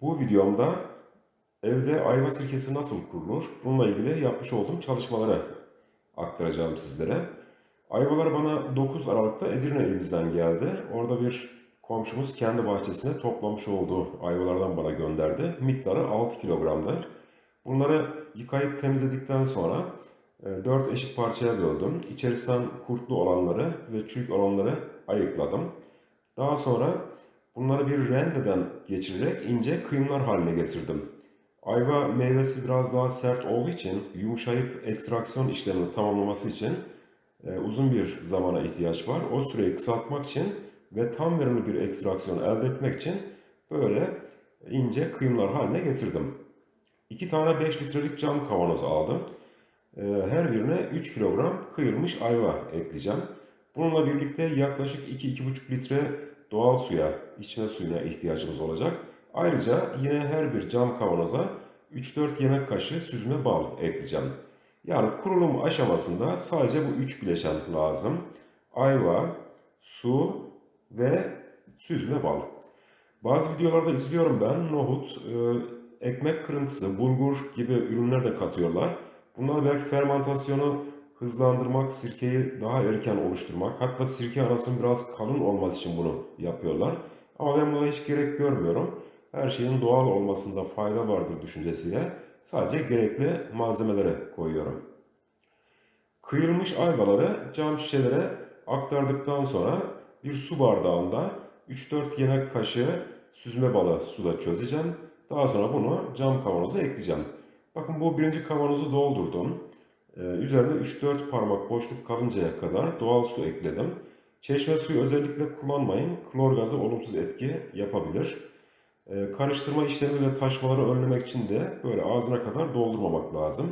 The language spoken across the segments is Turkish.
Bu videomda evde ayva sirkesi nasıl kurulur? Bununla ilgili yapmış olduğum çalışmaları aktaracağım sizlere. Ayvalar bana 9 Aralık'ta Edirne elimizden geldi. Orada bir komşumuz kendi bahçesine toplamış olduğu ayvalardan bana gönderdi. Miktarı 6 kilogramdı. Bunları yıkayıp temizledikten sonra 4 eşit parçaya böldüm. İçerisinden kurtlu olanları ve çürük olanları ayıkladım. Daha sonra bunları bir rendeden geçirerek ince kıyımlar haline getirdim. Ayva meyvesi biraz daha sert olduğu için yumuşayıp ekstraksiyon işlemini tamamlaması için e, uzun bir zamana ihtiyaç var. O süreyi kısaltmak için ve tam verimli bir ekstraksiyon elde etmek için böyle ince kıyımlar haline getirdim. 2 tane 5 litrelik cam kavanoz aldım. E, Her birine 3 kilogram kıyılmış ayva ekleyeceğim. Bununla birlikte yaklaşık 2-2,5 litre doğal suya, içme suyuna ihtiyacımız olacak. Ayrıca yine her bir cam kavanoza 3-4 yemek kaşığı süzme bal ekleyeceğim. Yani kurulum aşamasında sadece bu üç bileşen lazım. Ayva, su ve süzme bal. Bazı videolarda izliyorum ben nohut, e, ekmek kırıntısı, bulgur gibi ürünler de katıyorlar. Bunlar belki fermentasyonu hızlandırmak, sirkeyi daha erken oluşturmak, hatta sirke arasının biraz kalın olması için bunu yapıyorlar. Ama ben buna hiç gerek görmüyorum. Her şeyin doğal olmasında fayda vardır düşüncesiyle sadece gerekli malzemelere koyuyorum. Kıyılmış ayvaları cam şişelere aktardıktan sonra bir su bardağında 3-4 yemek kaşığı süzme balı suda çözeceğim. Daha sonra bunu cam kavanoza ekleyeceğim. Bakın bu birinci kavanozu doldurdum. Ee, üzerine 3-4 parmak boşluk kalıncaya kadar doğal su ekledim. Çeşme suyu özellikle kullanmayın. Klor gazı olumsuz etki yapabilir. Ee, karıştırma işlemi taşmaları önlemek için de böyle ağzına kadar doldurmamak lazım.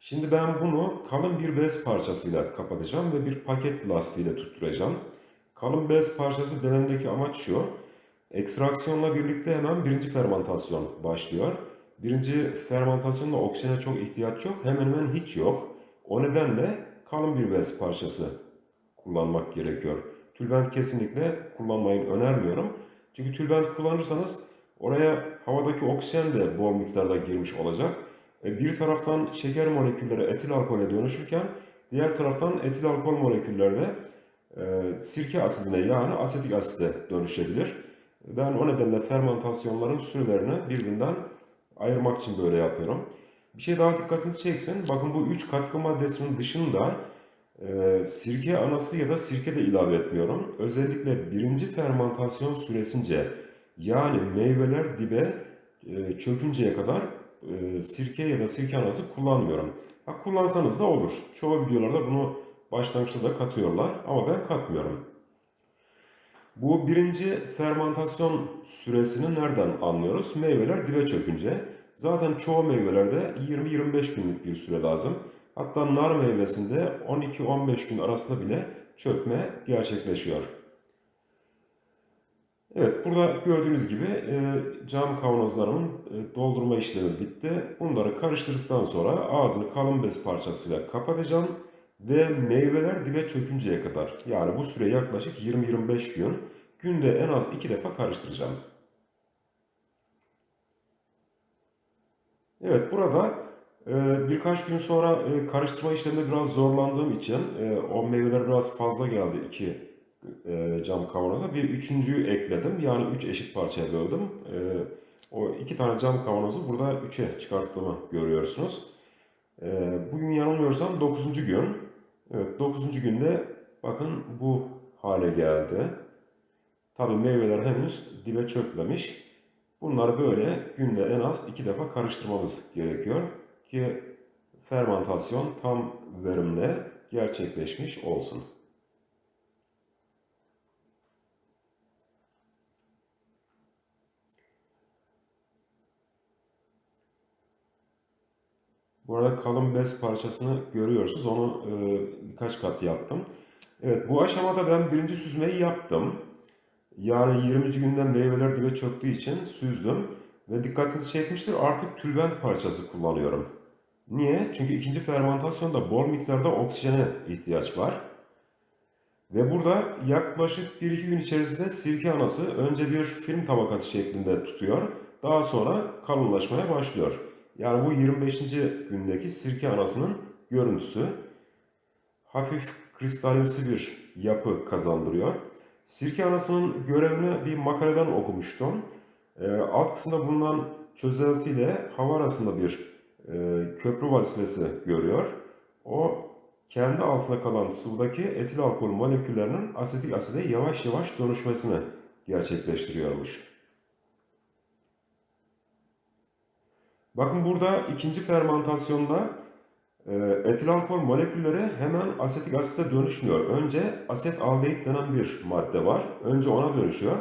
Şimdi ben bunu kalın bir bez parçasıyla kapatacağım ve bir paket lastiğiyle tutturacağım. Kalın bez parçası denemdeki amaç şu. Ekstraksiyonla birlikte hemen birinci fermentasyon başlıyor. Birinci fermentasyonda oksijene çok ihtiyaç yok. Hemen hemen hiç yok. O nedenle kalın bir bez parçası kullanmak gerekiyor. Tülbent kesinlikle kullanmayı önermiyorum. Çünkü tülbent kullanırsanız oraya havadaki oksijen de bol miktarda girmiş olacak. E, Bir taraftan şeker molekülleri etil alkole dönüşürken diğer taraftan etil alkol molekülleri de e, sirke asidine yani asetik asite dönüşebilir. Ben o nedenle fermentasyonların sürelerini birbirinden ayırmak için böyle yapıyorum. Bir şey daha dikkatinizi çeksin. Bakın bu üç katkı maddesinin dışında e, sirke anası ya da sirke de ilave etmiyorum. Özellikle birinci fermentasyon süresince yani meyveler dibe e, çökünceye kadar e, sirke ya da sirke anası kullanmıyorum. Ha, kullansanız da olur. Çoğu videolarda bunu başlangıçta da katıyorlar ama ben katmıyorum. Bu birinci fermentasyon süresini nereden anlıyoruz? Meyveler dibe çökünce. Zaten çoğu meyvelerde 20-25 günlük bir süre lazım. Hatta nar meyvesinde 12-15 gün arasında bile çökme gerçekleşiyor. Evet, burada gördüğünüz gibi e, cam kavanozlarımın e, doldurma işlemi bitti. Bunları karıştırdıktan sonra ağzını kalın bez parçasıyla kapatacağım ve meyveler dibe çökünceye kadar yani bu süre yaklaşık 20-25 gün günde en az 2 defa karıştıracağım. Evet burada e, birkaç gün sonra e, karıştırma işleminde biraz zorlandığım için e, o meyveler biraz fazla geldi iki e, cam kavanoza. Bir üçüncüyü ekledim. Yani üç eşit parçaya böldüm. O iki tane cam kavanozu burada üçe çıkarttığımı görüyorsunuz. Bugün yanılmıyorsam 9. gün. Evet 9. günde bakın bu hale geldi. Tabi meyveler henüz dibe çökmemiş. Bunları böyle günde en az iki defa karıştırmamız gerekiyor ki fermentasyon tam verimle gerçekleşmiş olsun. Bu arada kalın bez parçasını görüyorsunuz. Onu e, birkaç kat yaptım. Evet bu aşamada ben birinci süzmeyi yaptım. Yani 20. günden meyveler dibe çöktüğü için süzdüm. Ve dikkatinizi çekmiştir artık tülbent parçası kullanıyorum. Niye? Çünkü ikinci fermentasyonda bol miktarda oksijene ihtiyaç var. Ve burada yaklaşık 1-2 gün içerisinde sirke anası önce bir film tabakası şeklinde tutuyor. daha sonra kalınlaşmaya başlıyor. Yani bu 25. gündeki sirke anasının görüntüsü. Hafif kristalimsi bir yapı kazandırıyor. Sirke anasının görevini bir makaleden okumuştum. E, alt kısımda bulunan çözeltiyle hava arasında bir e, köprü vazifesi görüyor. O kendi altında kalan sıvıdaki etil alkol moleküllerinin asetik aside yavaş yavaş dönüşmesini gerçekleştiriyormuş. Bakın burada ikinci fermentasyonda e, etil alkol molekülleri hemen asetik asite dönüşmüyor. Önce aset aldehit denen bir madde var. Önce ona dönüşüyor.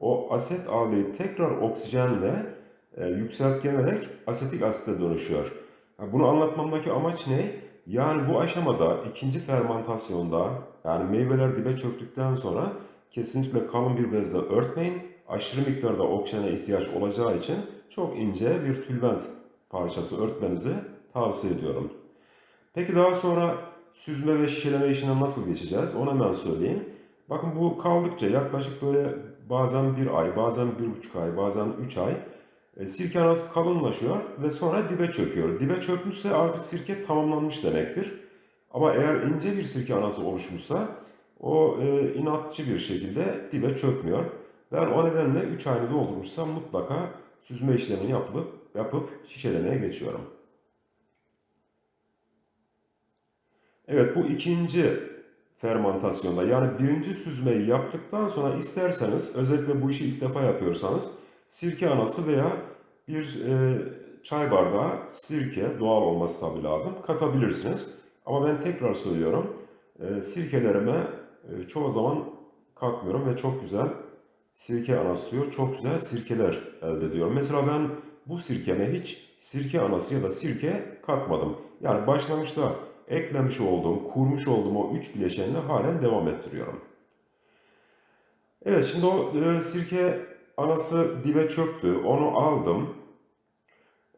O aset aldehit tekrar oksijenle e, yükseltgenerek asetik asite dönüşüyor. Bunu anlatmamdaki amaç ne? Yani bu aşamada ikinci fermentasyonda yani meyveler dibe çöktükten sonra kesinlikle kalın bir bezle örtmeyin. Aşırı miktarda oksijene ihtiyaç olacağı için çok ince bir tülbent parçası örtmenizi tavsiye ediyorum. Peki daha sonra süzme ve şişeleme işine nasıl geçeceğiz? Onu hemen söyleyeyim. Bakın bu kaldıkça yaklaşık böyle bazen bir ay, bazen bir buçuk ay, bazen üç ay e, sirke anası kalınlaşıyor ve sonra dibe çöküyor. Dibe çökmüşse artık sirke tamamlanmış demektir. Ama eğer ince bir sirke anası oluşmuşsa o e, inatçı bir şekilde dibe çökmüyor. Ben o nedenle 3 ayını doldurmuşsam mutlaka süzme işlemini yapılıp, yapıp şişelemeye geçiyorum. Evet bu ikinci fermentasyonda yani birinci süzmeyi yaptıktan sonra isterseniz özellikle bu işi ilk defa yapıyorsanız sirke anası veya bir e, çay bardağı sirke doğal olması tabi lazım katabilirsiniz. Ama ben tekrar söylüyorum e, sirkelerime e, çoğu zaman katmıyorum ve çok güzel sirke anası çok güzel sirkeler elde ediyorum. Mesela ben bu sirkeme hiç sirke anası ya da sirke katmadım. Yani başlangıçta eklemiş olduğum, kurmuş olduğum o üç bileşenle halen devam ettiriyorum. Evet şimdi o e, sirke anası dibe çöktü. Onu aldım.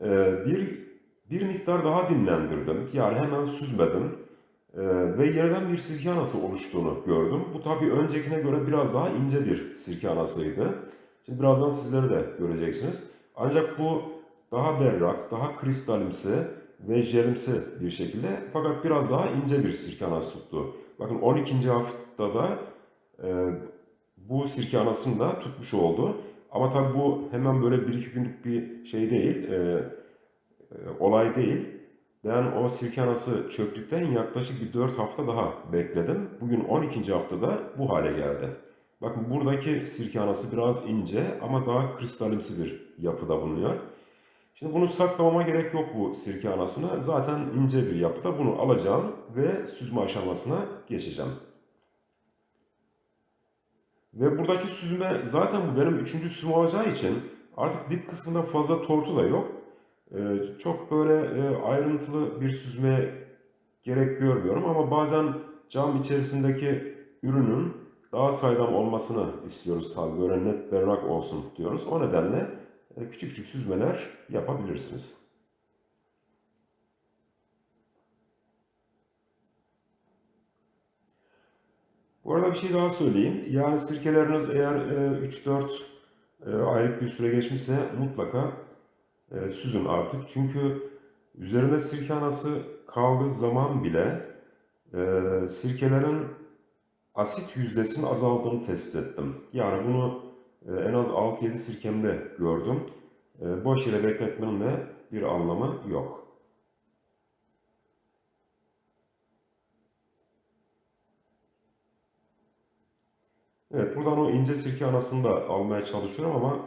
E, bir, bir miktar daha dinlendirdim. Yani hemen süzmedim. E, ve yerden bir sirke anası oluştuğunu gördüm. Bu tabi öncekine göre biraz daha ince bir sirke anasıydı. Şimdi birazdan sizleri de göreceksiniz. Ancak bu daha berrak, daha kristalimsi ve jelimsi bir şekilde fakat biraz daha ince bir sirke anası tuttu. Bakın 12. haftada e, bu sirke anasını da tutmuş oldu. Ama tabi bu hemen böyle bir iki günlük bir şey değil, e, e, olay değil. Ben o sirke anası çöktükten yaklaşık bir 4 hafta daha bekledim. Bugün 12. haftada bu hale geldi. Bakın buradaki sirke anası biraz ince ama daha kristalimsi bir yapıda bulunuyor. Şimdi bunu saklamama gerek yok bu sirke anasını. Zaten ince bir yapıda bunu alacağım ve süzme aşamasına geçeceğim. Ve buradaki süzme zaten bu benim üçüncü süzme olacağı için artık dip kısmında fazla tortu da yok. Ee, çok böyle e, ayrıntılı bir süzme gerek görmüyorum ama bazen cam içerisindeki ürünün daha saydam olmasını istiyoruz tabi böyle net berrak olsun diyoruz. O nedenle e, küçük küçük süzmeler yapabilirsiniz. Bu arada bir şey daha söyleyeyim. Yani sirkeleriniz eğer 3-4 e, e, aylık bir süre geçmişse mutlaka süzün artık. Çünkü üzerinde sirke anası kaldığı zaman bile sirkelerin asit yüzdesinin azaldığını tespit ettim. Yani bunu en az 6-7 sirkemde gördüm. Boş yere bekletmenin de bir anlamı yok. Evet buradan o ince sirke anasını da almaya çalışıyorum ama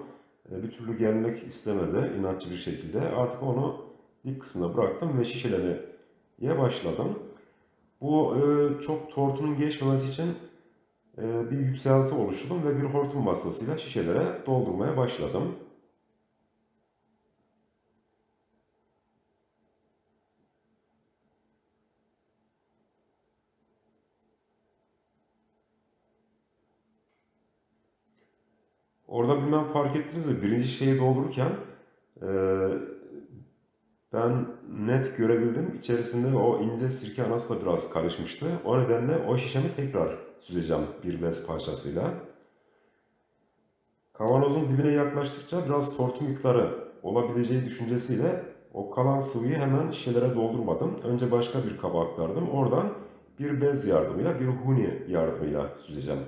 bir türlü gelmek istemedi inatçı bir şekilde. Artık onu dip kısmına bıraktım ve şişelemeye başladım. Bu çok tortunun geçmemesi için ee, bir yükselti oluşturdum ve bir hortum vasıtasıyla şişelere doldurmaya başladım. Orada bilmem fark ettiniz mi? Birinci şeyi doldururken e, ben net görebildim. İçerisinde o ince sirke anası da biraz karışmıştı. O nedenle o şişemi tekrar süzeceğim bir bez parçasıyla. Kavanozun dibine yaklaştıkça biraz tortu miktarı olabileceği düşüncesiyle o kalan sıvıyı hemen şişelere doldurmadım. Önce başka bir kaba aktardım. Oradan bir bez yardımıyla, bir huni yardımıyla süzeceğim.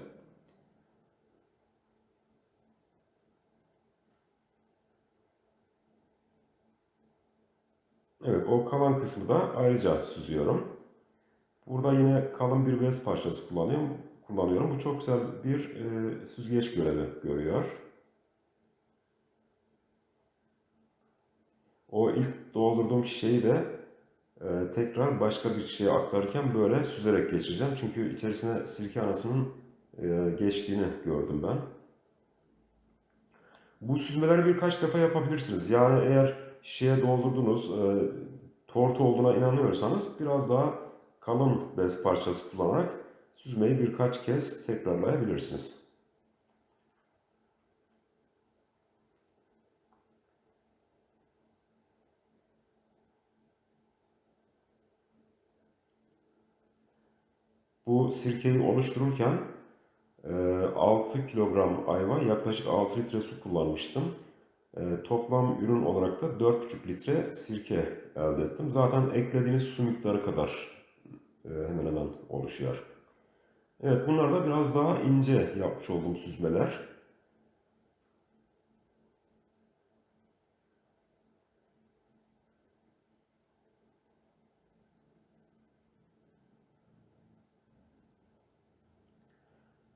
Evet, o kalan kısmı da ayrıca süzüyorum. Burada yine kalın bir bez parçası kullanıyorum. kullanıyorum. Bu çok güzel bir e, süzgeç görevi görüyor. O ilk doldurduğum şişeyi de e, tekrar başka bir şişeye aktarırken böyle süzerek geçireceğim. Çünkü içerisine sirke anasının e, geçtiğini gördüm ben. Bu süzmeleri birkaç defa yapabilirsiniz. Yani eğer şişeye doldurdunuz, e, tortu olduğuna inanıyorsanız biraz daha kalın bez parçası kullanarak süzmeyi birkaç kez tekrarlayabilirsiniz. Bu sirkeyi oluştururken 6 e, kilogram ayva yaklaşık 6 litre su kullanmıştım. E, toplam ürün olarak da 4,5 litre sirke elde ettim. Zaten eklediğiniz su miktarı kadar e, hemen hemen oluşuyor. Evet bunlar da biraz daha ince yapmış olduğum süzmeler.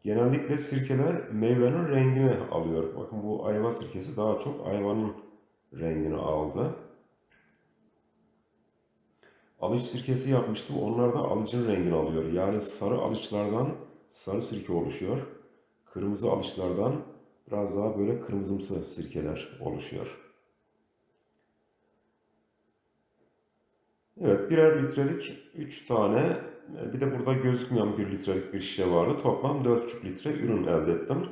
Genellikle sirkeler meyvenin rengini alıyor. Bakın bu ayva sirkesi daha çok ayvanın rengini aldı. Alıç sirkesi yapmıştım. Onlar da alıcın rengini alıyor. Yani sarı alıçlardan sarı sirke oluşuyor. Kırmızı alıçlardan biraz daha böyle kırmızımsı sirkeler oluşuyor. Evet birer litrelik 3 tane bir de burada gözükmeyen 1 litrelik bir şişe vardı. Toplam 4,5 litre ürün elde ettim.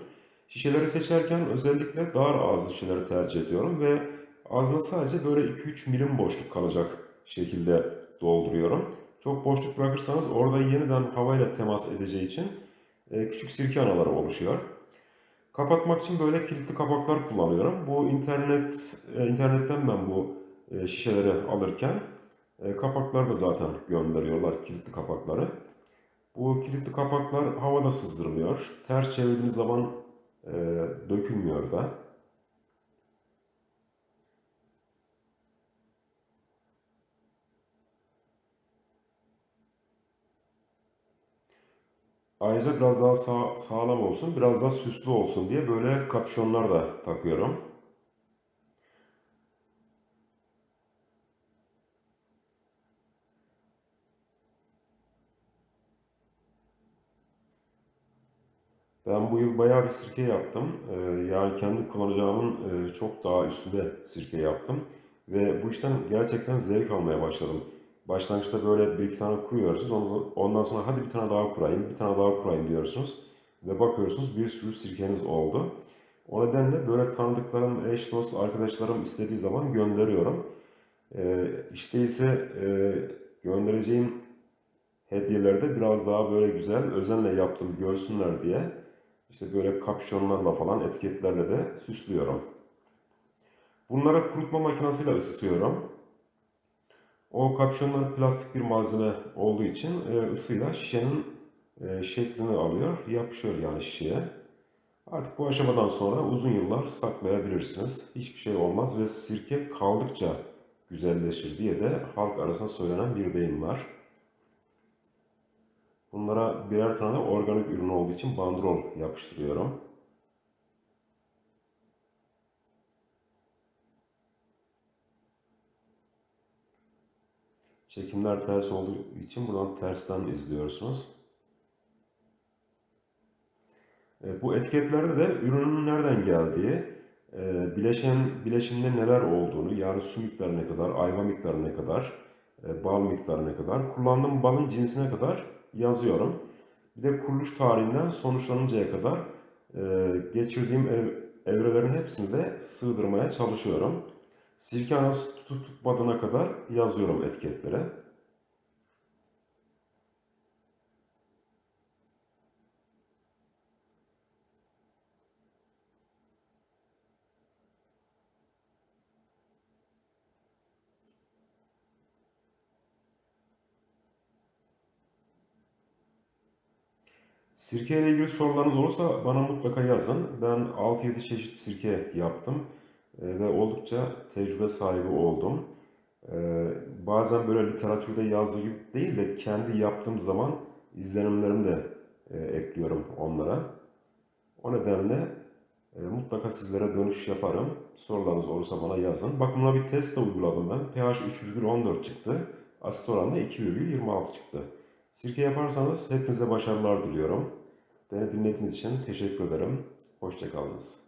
Şişeleri seçerken özellikle dar ağızlı şişeleri tercih ediyorum ve ağzına sadece böyle 2-3 milim boşluk kalacak şekilde dolduruyorum. Çok boşluk bırakırsanız orada yeniden havayla temas edeceği için e, küçük sirke anaları oluşuyor. Kapatmak için böyle kilitli kapaklar kullanıyorum. Bu internet e, internetten ben bu e, şişeleri alırken kapakları da zaten gönderiyorlar kilitli kapakları. Bu kilitli kapaklar havada sızdırılıyor. Ters çevirdiğimiz zaman dökülmüyor da. Ayrıca biraz daha sağ, sağlam olsun, biraz daha süslü olsun diye böyle kapşonlar da takıyorum. Ben bu yıl bayağı bir sirke yaptım. Ee, yani kendi kullanacağımın e, çok daha üstünde sirke yaptım. Ve bu işten gerçekten zevk almaya başladım. Başlangıçta böyle bir iki tane kuruyorsunuz. Ondan sonra hadi bir tane daha kurayım, bir tane daha kurayım diyorsunuz. Ve bakıyorsunuz bir sürü sirkeniz oldu. O nedenle böyle tanıdıklarım, eş, dost, arkadaşlarım istediği zaman gönderiyorum. Ee, işte ise e, göndereceğim hediyelerde biraz daha böyle güzel, özenle yaptım görsünler diye. İşte böyle kapşonlarla falan etiketlerle de süslüyorum. Bunları kurutma makinesiyle ısıtıyorum. O kapşonlar plastik bir malzeme olduğu için e, ısıyla şişenin e, şeklini alıyor, yapışıyor yani şişeye. Artık bu aşamadan sonra uzun yıllar saklayabilirsiniz. Hiçbir şey olmaz ve sirke kaldıkça güzelleşir diye de halk arasında söylenen bir deyim var. Bunlara birer tane organik ürün olduğu için bandrol yapıştırıyorum. Çekimler ters olduğu için buradan tersten izliyorsunuz. Evet, bu etiketlerde de ürünün nereden geldiği, e, bileşen bileşimde neler olduğunu, yani su miktarı ne kadar, ayva miktarı ne kadar, e, bal miktarı ne kadar, kullandığım balın cinsine kadar yazıyorum. Bir de kuruluş tarihinden sonuçlanıncaya kadar e, geçirdiğim ev, evrelerin hepsini de sığdırmaya çalışıyorum. Sirke anası tutup tutmadığına kadar yazıyorum etiketlere. Sirke ile ilgili sorularınız olursa bana mutlaka yazın. Ben 6-7 çeşit sirke yaptım e, ve oldukça tecrübe sahibi oldum. E, bazen böyle literatürde yazdığı gibi değil de kendi yaptığım zaman izlenimlerimi de e, ekliyorum onlara. O nedenle mutlaka sizlere dönüş yaparım. Sorularınız olursa bana yazın. Bakın buna bir test de uyguladım ben. pH 3,14 çıktı. Asit oranı da 2,26 çıktı. Sirke yaparsanız hepinize başarılar diliyorum. Beni dinlediğiniz için teşekkür ederim. Hoşçakalınız.